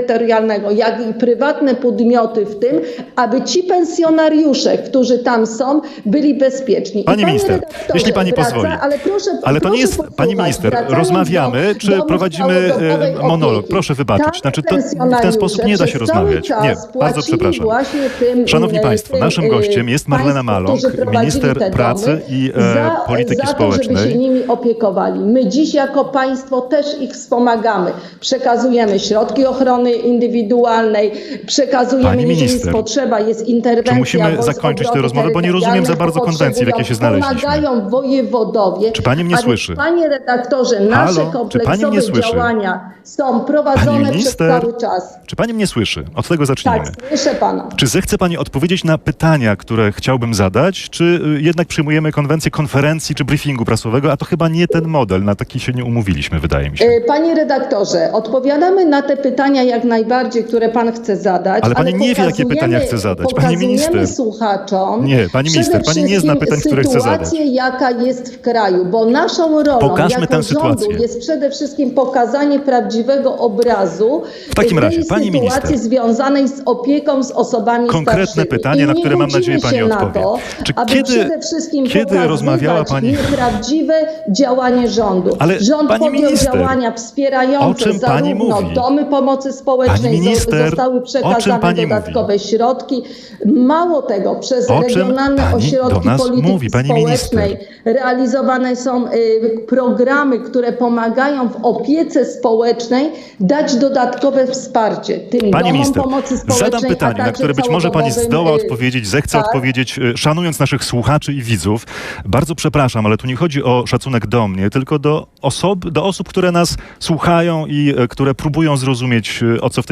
terytorialnego, jak i prywatne podmioty w tym, aby ci pensjonariusze, którzy tam są, byli bezpieczni. Pani panie minister, jeśli pani wraca, pozwoli. Ale, proszę, Ale to nie jest, pani minister, rozmawiamy, do czy domów prowadzimy e, monolog? opieki. Proszę wybaczyć. Tam Znaczy, to, w ten sposób nie da się rozmawiać. Nie, bardzo przepraszam. Tym, Szanowni e, Państwo, tym, naszym e, gościem jest Marlena Maląg, minister te pracy i, za, polityki za to, żeby społecznej. się nimi opiekowali. My dziś jako państwo też ich wspomagamy. Przekazujemy środki ochrony indywidualnej, przekazujemy, Pani jeżeli minister, jest potrzeba, jest interwencja. czy musimy zakończyć tę rozmowę, bo nie rozumiem za bardzo konwencji, w jakiej się znaleźliśmy. Pomagają wojewodowie. Czy pani mnie słyszy? Panie redaktorze, nasze Halo? Kompleksowe działania są prowadzone Pani przez minister? cały czas. Czy pani mnie słyszy? Od tego zacznijmy. Tak, słyszę pana. Czy zechce pani odpowiedzieć na pytania, które chciałbym zadać, czy y, jednak przyjmujemy konwencję konferencji czy briefingu prasowego, a to chyba nie ten model, na taki się nie umówiliśmy, wydaje mi się. E, Panie redaktorze, odpowiadamy na te pytania jak najbardziej, które pan chce zadać. Ale pani nie wie, jakie pytania chce zadać. Pani minister. słuchaczom. Nie, pani minister, pani nie zna pytań, które chce zadać. Sytuację, jaka jest w kraju, bo naszą rolą Pokażmy jako rządu sytuację. jest przede wszystkim pokazanie prawdziwego obrazu W takim razie, pani sytuacji minister. związanej z opieką z osobami Konkretne starszymi. pytanie, I na które mam nadzieję pani odpowie. To, Czy kiedy- przede wszystkim kiedy rozmawiała pani- nieprawdziwe działanie rządu. Ale Rząd pani podjął minister, działania wspierające o czym pani zarówno mówi? domy pomocy społecznej, minister, zostały przekazane dodatkowe środki. Mało tego, przez regionalne ośrodki polityki mówi, społecznej realizowane są y, programy, które pomagają w opiece społecznej dać dodatkowe wsparcie tym Pani minister, pomocy społecznej, zadam pytanie, na które być może pani zdoła y, odpowiedzieć, zechce tak. odpowiedzieć, y, szanując naszych słuchaczy i widzów. Bardzo przepraszam, ale tu nie chodzi o szacunek do mnie, tylko do, osob, do osób, które nas słuchają i które próbują zrozumieć, y, o co w tej